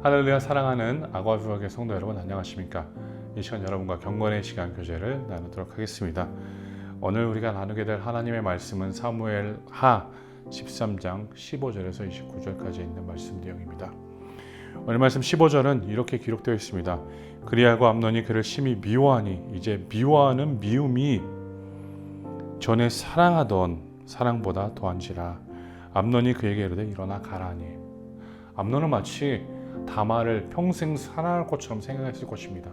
할렐루야 사랑하는 아과 부학의 성도 여러분 안녕하십니까? 이 시간 여러분과 경건의 시간 교제를 나누도록 하겠습니다. 오늘 우리가 나누게 될 하나님의 말씀은 사무엘 하 13장 15절에서 29절까지 있는 말씀 내용입니다. 오늘 말씀 15절은 이렇게 기록되어 있습니다. 그리하고 암논이 그를 심히 미워하니 이제 미워하는 미움이 전에 사랑하던 사랑보다 더한지라 암논이 그에게 이르되 일어나 가라니 암논은 마치 다말을 평생 사랑할 것처럼 생각했을 것입니다.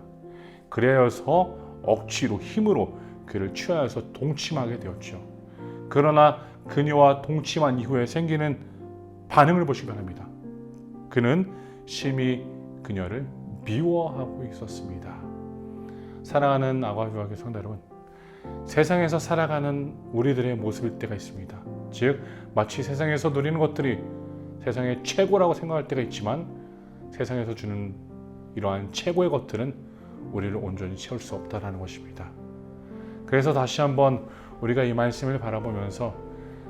그래서 억지로 힘으로 그를 취하여서 동침하게 되었죠. 그러나 그녀와 동침한 이후에 생기는 반응을 보시기 바랍니다. 그는 심히 그녀를 미워하고 있었습니다. 사랑하는 아과비와의 성도 여러분, 세상에서 살아가는 우리들의 모습일 때가 있습니다. 즉, 마치 세상에서 누리는 것들이 세상의 최고라고 생각할 때가 있지만 세상에서 주는 이러한 최고의 것들은 우리를 온전히 채울 수 없다라는 것입니다. 그래서 다시 한번 우리가 이 말씀을 바라보면서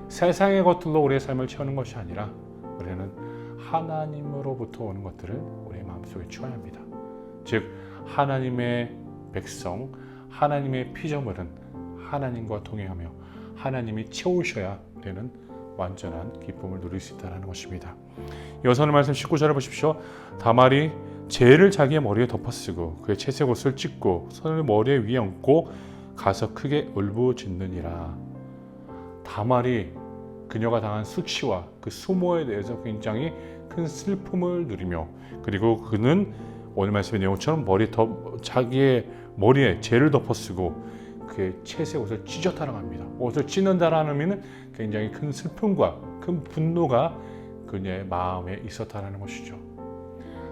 세상의 것들로 우리의 삶을 채우는 것이 아니라 우리는 하나님으로부터 오는 것들을 우리의 마음속에 채워야 합니다. 즉 하나님의 백성, 하나님의 피조물은 하나님과 동행하며 하나님이 채우셔야 우리는 완전한 기쁨을 누릴 수 있다는 것입니다. 여선의 말씀 19절을 보십시오. 다말이 재를 자기의 머리에 덮어쓰고 그의 채색 옷을 찢고 손을 머리에 위에 얹고 가서 크게 울부짖느니라. 다말이 그녀가 당한 수치와 그 수모에 대해서 굉장히 큰 슬픔을 누리며 그리고 그는 오늘 말씀의 내용처럼 머리 덮 자기의 머리에 재를 덮어쓰고 그의 채색 옷을 찢었다라고 합니다. 옷을 찢는다라는 의미는 굉장히 큰 슬픔과 큰 분노가 그녀의 마음에 있었다라는 것이죠.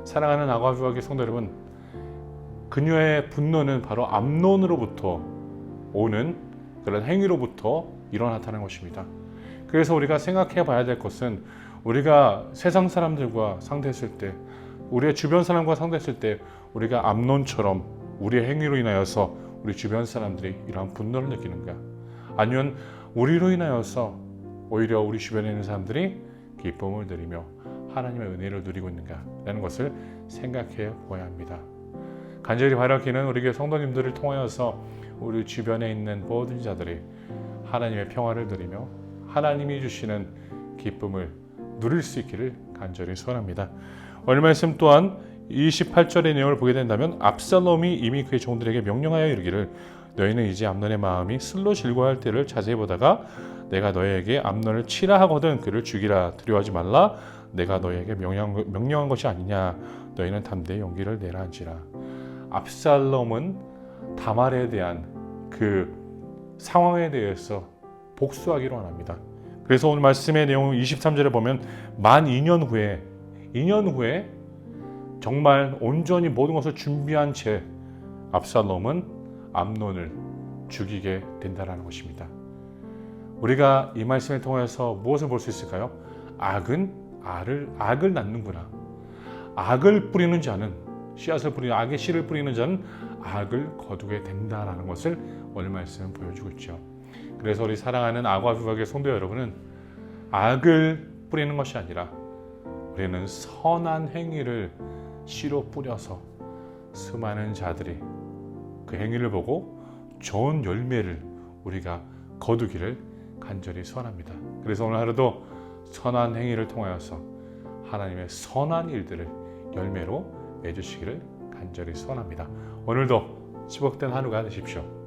사랑하는 아가비와의 성도 여러분, 그녀의 분노는 바로 암론으로부터 오는 그런 행위로부터 일어났다는 것입니다. 그래서 우리가 생각해 봐야 될 것은 우리가 세상 사람들과 상대했을 때, 우리의 주변 사람과 상대했을 때 우리가 암론처럼 우리의 행위로 인하여서 우리 주변 사람들이 이러한 분노를 느끼는가? 아니면 우리로 인하여서 오히려 우리 주변에 있는 사람들이 기쁨을 누리며 하나님의 은혜를 누리고 있는가 라는 것을 생각해 보아야 합니다. 간절히 바라기는 우리 교회 성도님들을 통하여서 우리 주변에 있는 모든 자들이 하나님의 평화를 누리며 하나님이 주시는 기쁨을 누릴 수 있기를 간절히 소원합니다. 오늘 말씀 또한 28절의 내용을 보게 된다면 압살롬이 이미 그의 종들에게 명령하여 이르기를 너희는 이제 암논의 마음이 슬로 즐거워할 때를 자세히 보다가 내가 너희에게 암논을 치라 하거든 그를 죽이라 두려워하지 말라. 내가 너희에게 명령, 명령한 것이 아니냐. 너희는 담대히 용기를 내라 한지라. 압살롬은 다말에 대한 그 상황에 대해서 복수하기로 합니다. 그래서 오늘 말씀의 내용 23절에 보면 만 2년 후에 2년 후에 정말 온전히 모든 것을 준비한 채 압살롬은 암논을 죽이게 된다는 것입니다. 우리가 이 말씀을 통해서 무엇을 볼 수 있을까요? 악은 악을 악을 낳는구나. 악을 뿌리는 자는 씨앗을 뿌리는 악의 씨를 뿌리는 자는 악을 거두게 된다라는 것을 오늘 말씀은 보여주고 있죠. 그래서 우리 사랑하는 악과 비박의 성도 여러분은 악을 뿌리는 것이 아니라 우리는 선한 행위를 씨로 뿌려서 수많은 자들이 그 행위를 보고 좋은 열매를 우리가 거두기를 간절히 소원합니다. 그래서 오늘 하루도 선한 행위를 통하여서 하나님의 선한 일들을 열매로 맺으시기를 간절히 소원합니다. 오늘도 축복된 하루가 되십시오.